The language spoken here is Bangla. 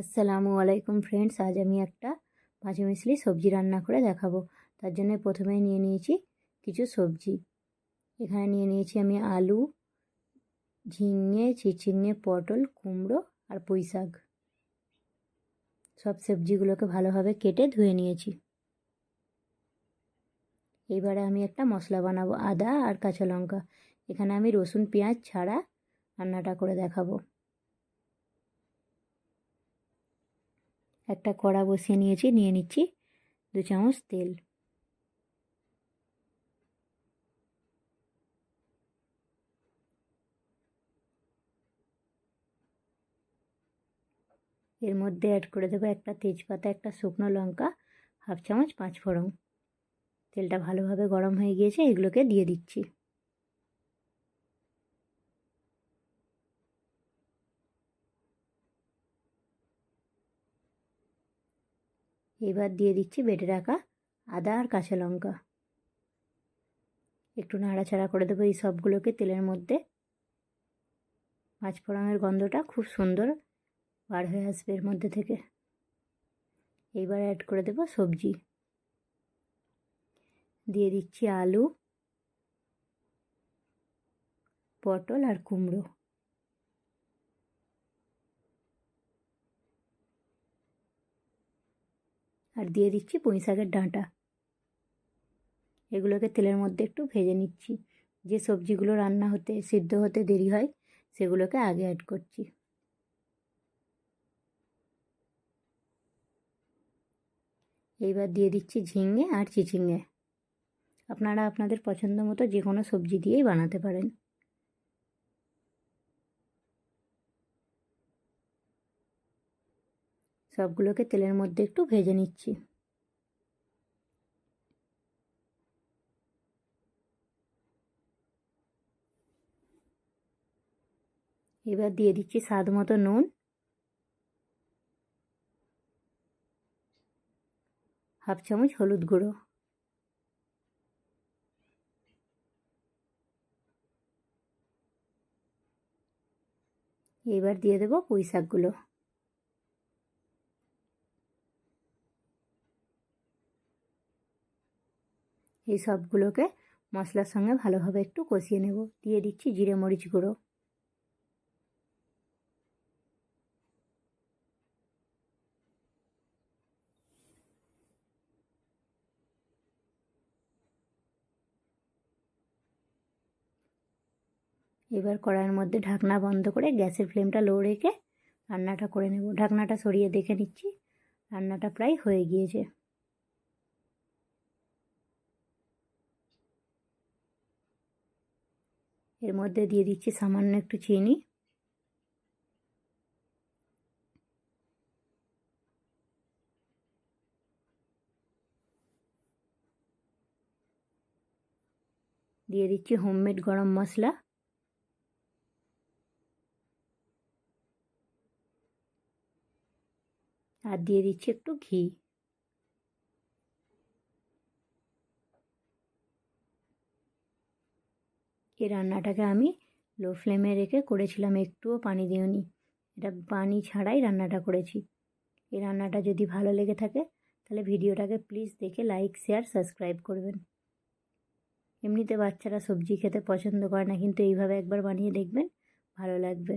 আসসালামু আলাইকুম ফ্রেন্ডস আজ আমি একটা পাঁচমিশলি সবজি রান্না করে দেখাবো। তার জন্য প্রথমে নিয়ে নিয়েছি কিছু সবজি। এখানে নিয়ে নিয়েছি আমি আলু, ঝিঙে চিচিঙে পটল, কুমড়ো আর পুঁই শাক। সব সবজিগুলোকে ভালোভাবে কেটে ধুয়ে নিয়েছি। এবারে আমি একটা মশলা বানাবো, আদা আর কাঁচা লঙ্কা। এখানে আমি রসুন, পেঁয়াজ ছাড়া রান্নাটা করে দেখাবো। একটা কড়া বসিয়ে নিয়েছি, নিয়ে নিচ্ছি দু চামচ তেল। এর মধ্যে অ্যাড করে দেবো একটা তেজপাতা, একটা শুকনো লঙ্কা, হাফ চামচ পাঁচ ফোড়ন তেলটা ভালোভাবে গরম হয়ে গিয়েছে, এগুলোকে দিয়ে দিচ্ছি। এবার দিয়ে দিচ্ছি বেটে রাখা আদা আর কাঁচা লঙ্কা। একটু নাড়াচাড়া করে দেবো এই সবগুলোকে তেলের মধ্যে। পাঁচফোড়নের গন্ধটা খুব সুন্দর বার হয়ে আসবে এর মধ্যে থেকে। এইবার অ্যাড করে দেবো সবজি। দিয়ে দিচ্ছি আলু, পটল আর কুমড়ো। আর দিয়ে দিচ্ছি পুঁই শাকের ডাঁটা। এগুলোকে তেলের মধ্যে একটু ভেজে নিচ্ছি। যে সবজিগুলো রান্না হতে, সিদ্ধ হতে দেরি হয়, সেগুলোকে আগে অ্যাড করছি। এইবার দিয়ে দিচ্ছি ঝিঙে আর চিচিঙে আপনারা আপনাদের পছন্দ মতো যে কোনো সবজি দিয়েই বানাতে পারেন। সবগুলোকে তেলের মধ্যে একটু ভেজে নিচ্ছি। এবার দিয়ে দিচ্ছি স্বাদ মতো নুন। হাফ চামচ হলুদ গুঁড়ো। এবার দিয়ে দেবো পুঁই শাকগুলো এই সবগুলোকে মশলার সঙ্গে ভালোভাবে একটু কষিয়ে নেব। দিয়ে দিচ্ছি জিরে মরিচ গুঁড়ো। এবার কড়াইয়ের মধ্যে ঢাকনা বন্ধ করে গ্যাসের ফ্লেমটা লো রেখে রান্নাটা করে নেব। ঢাকনাটা সরিয়ে দেখে নিচ্ছি। রান্নাটা প্রায় হয়ে গিয়েছে। মধ্যে দিয়ে দিচ্ছি সামান্য একটু চিনি। দিয়ে দিচ্ছি হোমমেড গরম মশলা। আর দিয়ে দিচ্ছি একটু ঘি। এই রান্নাটাকে আমি লো ফ্লেমে রেখে করেছিলাম, একটুও পানি দিইনি এটা পানি ছাড়াই রান্নাটা করেছি। এই রান্নাটা যদি ভালো লেগে থাকে, তাহলে ভিডিওটাকে প্লিজ দেখে লাইক শেয়ার সাবস্ক্রাইব করবেন। এমনিতে বাচ্চারা সবজি খেতে পছন্দ করে না, কিন্তু এইভাবে একবার বানিয়ে দেখবেন, ভালো লাগবে।